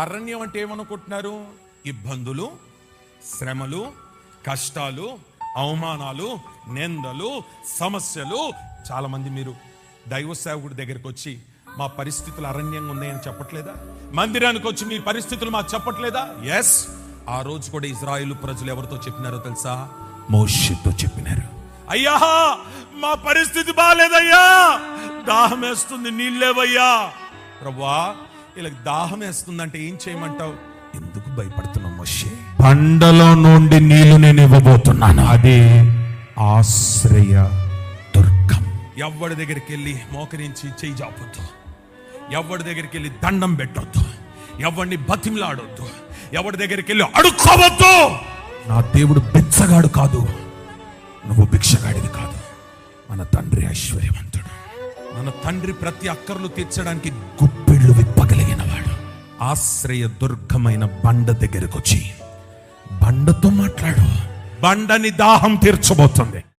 అరణ్యం అంటే ఏమనుకుంటున్నారు? ఇబ్బందులు శ్రమలు కష్టాలు అవమానాలు నిందలు సమస్యలు. చాలామంది మీరు దైవ సేవకుడి దగ్గరికి వచ్చి మా పరిస్థితులు అరణ్యంగా ఉన్నాయని చెప్పట్లేదా? మందిరానికి వచ్చి మీ పరిస్థితులు మాకు చెప్పట్లేదా? ఎస్ ఆ రోజు కూడా ఇజ్రాయిల్ ప్రజలు ఎవరితో చెప్పినారో తెలుసా? మోషితో చెప్పినారు. అయ్యా మా పరిస్థితి బాగాలేదయ్యా దాహం వేస్తుంది నీళ్ళేవయ్యా ప్రభా వీళ్ళకి దాహం వేస్తుందంటే ఏం చేయమంటావు? ఎందుకు భయపడుతున్నావు మోషే? బండలో నుండి నీళ్ళు నేను ఇవ్వబోతున్నాను. అదే ఆశ్రయ దుర్గం. ఎవడి దగ్గరికి వెళ్ళి మోకరించి చేయి జాపొద్దు. ఎవడి దగ్గరికి వెళ్ళి దండం పెట్టొద్దు. ఎవడిని బతిమలాడొద్దు. ఎవడి దగ్గరికి వెళ్ళి అడుక్కోవద్దు. నా దేవుడు బిచ్చగాడు కాదు. నువ్వు భిక్షగాడివి కాదు. మన తండ్రి ఐశ్వర్యవంతుడు. మన తండ్రి ప్రతి అక్కర్లు తీర్చడానికి వాడు ఆశ్రయ దుర్గమైన బండ దగ్గరకు వచ్చి బండతో మాట్లాడు. బండని దాహం తీర్చబోతుంది.